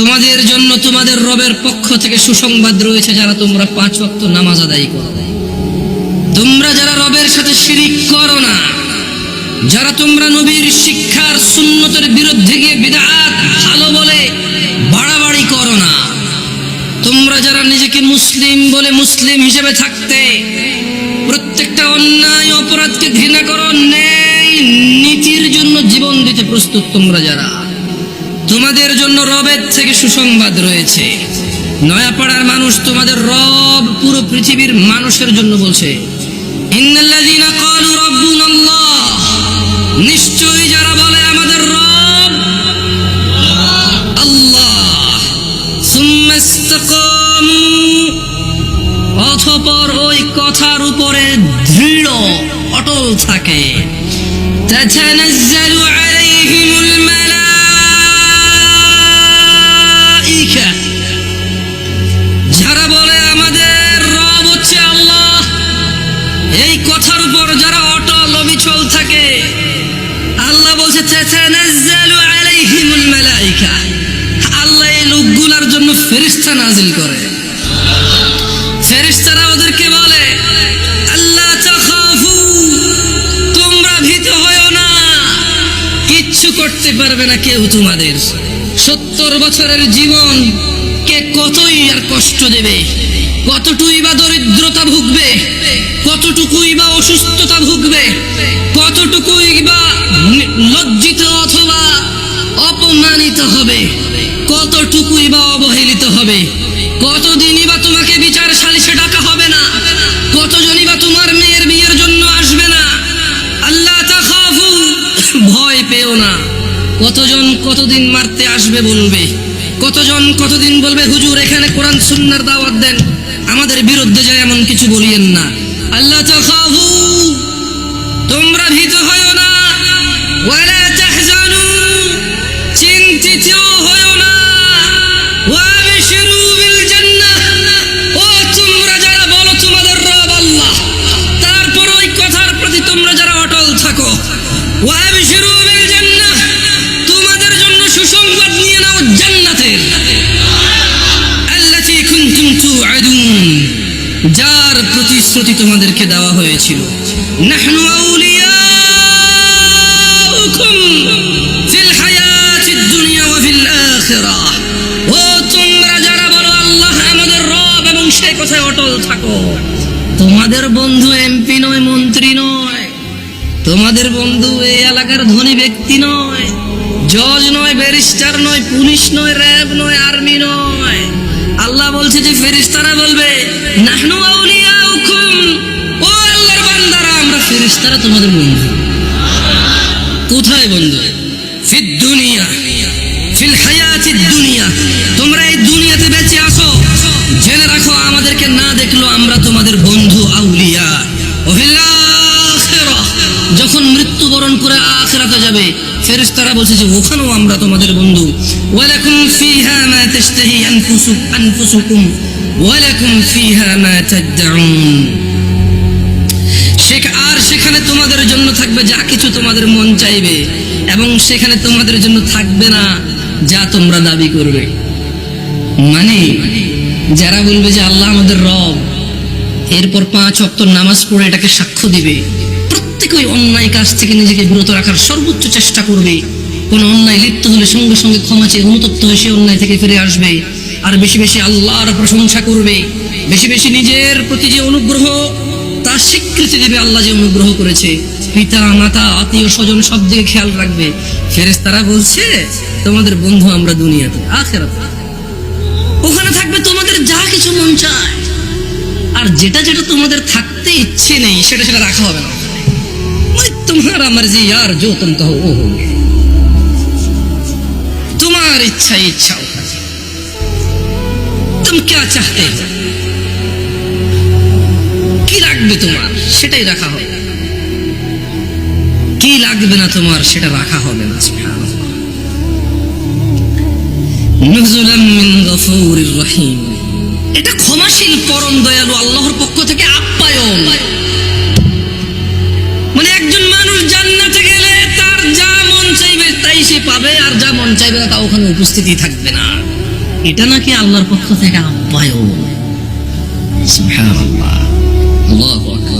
তোমাদের জন্য তোমাদের রবের পক্ষ থেকে সুসংবাদ রয়েছে যারা তোমরা পাঁচ ওয়াক্ত নামাজ আদায় করো। তোমরা যারা রবের সাথে শিরিক করো না, যারা তোমরা নবীর শিক্ষার সুন্নতের বিরুদ্ধে গিয়ে বিদাত, ভালো বলে বাড়াবাড়ি করো না। তোমরা যারা নিজেকে মুসলিম বলে মুসলিম হিসেবে থাকতে, প্রত্যেকটা অন্যায় অপরাধকে ঘৃণা করো, ন্যায় নীতির জন্য জীবন দিতে প্রস্তুত তোমরা যারা। তোমাদের জন্য রবের থেকে সুসংবাদ রয়েছে নয়াপাড়ার মানুষ তোমাদের রব পুরো পৃথিবীর মানুষের জন্য বলছে ইন্নাল্লাযীনা ক্বালু রাব্বুনাল্লাহ নিশ্চয়ই যারা বলে আমাদের রব আল্লাহ সুম্মা ইসতাকামু অথপর ওই কথার উপরে দৃঢ় অটল থাকে تتنزل কথার উপর যারা অটল অবিচল থাকে, আল্লাহ বলছে আল্লাহ এই লোকগুলার জন্য ফেরেশতা নাজিল করে। তোমরা ভীত না। কিচ্ছু করতে পারবে না কেউ তোমাদের। সত্তর বছরের জীবন কে কতই আর কষ্ট দেবে কতটুকুই বা দরিদ্রতা ভুগবে অসুস্থতা ভুগবে। কতটুকুই বা লজ্জিত অথবা অপমানিত হবে? কতটুকুই বা অবহেলিত হবে? কতদিনই বা তোমাকে বিচার সালিশে ডাকা হবে না? কতজনই বা তোমার মেয়ের বিয়ের জন্য আসবে না? আল্লাহ ভয় পেও না। কতজন কতদিন মারতে আসবে বলবে? কতজন কতদিন বলবে, হুজুর, এখানে কোরআন সুন্নার দাওয়াত দেন। আমাদের বিরুদ্ধে যায় এমন কিছু বলিয়েন না। আল্লাহ যার প্রতিশ্রুতি তোমাদেরকে দেওয়া হয়েছিল। হায়াতিদ দুনিয়া ও তোমরা যারা আল্লাহ আমাদের রব এবং সেই কথায় অটল থাকো, তোমাদের বন্ধু এমপি নয়, মন্ত্রী নয়, তোমাদের বন্ধু এই এলাকার ধনী ব্যক্তি নয়, জজ নয়, ব্যারিস্টার নয়, পুলিশ নয়, র্যাব নয়, আর্মি নয় আল্লাহ বলছে যে ফেরিস্তারা বলবে, নাহনু আউলিয়াউকুম। ও আল্লাহর আমরা ফেরিস্তারা তোমাদের বন্ধু। কোথায় বন্ধু? দুনিয়া দুনিয়া। তোমরা এই দুনিয়াতে বেঁচে আসো রাখো, আমাদেরকে না দেখল আমরা তোমাদের বন্ধু আউলিয়া। যখন মৃত্যুবরণ করে আখেরাতে যাবে ফেরেশতারা বলছে যে, ওখানেও আমরা তোমাদের বন্ধু। ওয়ালাকুম ফিহা মা তাশতাহি আনফুসু, আনফুসুকুম। ওয়ালাকুম ফিহা মা তাদউন আর সেখানে তোমাদের জন্য থাকবে যা কিছু তোমাদের মন চাইবে, এবং সেখানে তোমাদের জন্য থাকবে না যা তোমরা দাবি করবে। মানে যারা বলবে যে, আল্লাহ আমাদের রব, এরপর পাঁচ অক্ত নামাজ পড়ে এটাকে সাক্ষ্য দিবে। প্রত্যেকে ওই অন্যায় কাজ থেকে নিজেকে বিরত রাখার সর্বোচ্চ চেষ্টা করবে। কোন অন্যায় লিপ্ত হলে সঙ্গে সঙ্গে ক্ষমা চেয়ে অনুতপ্ত হয়ে সে অন্যায় থেকে ফিরে আসবে। আর বেশি বেশি আল্লাহর প্রশংসা করবে। বেশি বেশি নিজের প্রতি যে অনুগ্রহ তার স্বীকৃতি দেবে আল্লাহ যে অনুগ্রহ করেছে। পিতা, মাতা, আত্মীয়, স্বজন সব দিকে খেয়াল রাখবে। ফেরেশতারা বলছে, তোমাদের বন্ধু আমরা দুনিয়াতে, আখেরাতে। ওখানে থাকবে তোমাদের যা কিছু মন চায়। আর যেটা যেটা তোমাদের থাকতে ইচ্ছে নেই, সেটা সেটা রাখা হবে না। ওই তোমার আমার যে यार जो तुम कहो वो हो তোমার ইচ্ছা ইচ্ছা ওখানে तुम क्या चाहते हो কি লাগবে তোমার সেটাই রাখা হবে কি লাগবে না তোমার সেটা রাখা হবে না সুবহানাল্লাহ। নুজুলাম মিন গফুরির রহিম এটা ক্ষমাশীল পরম দয়ালু আল্লাহর পক্ষ থেকে আপ্যায়ন মানে একজন মানুষ জান্নাতে গেলে তার যা মন চাইবে তাই সে পাবে, আর যা মন চাইবে না তা ওখানে উপস্থিতি থাকবে না। এটা নাকি আল্লাহর পক্ষ থেকে আপ্যায়ন সুবহানাল্লাহ। আল্লাহু আকবার।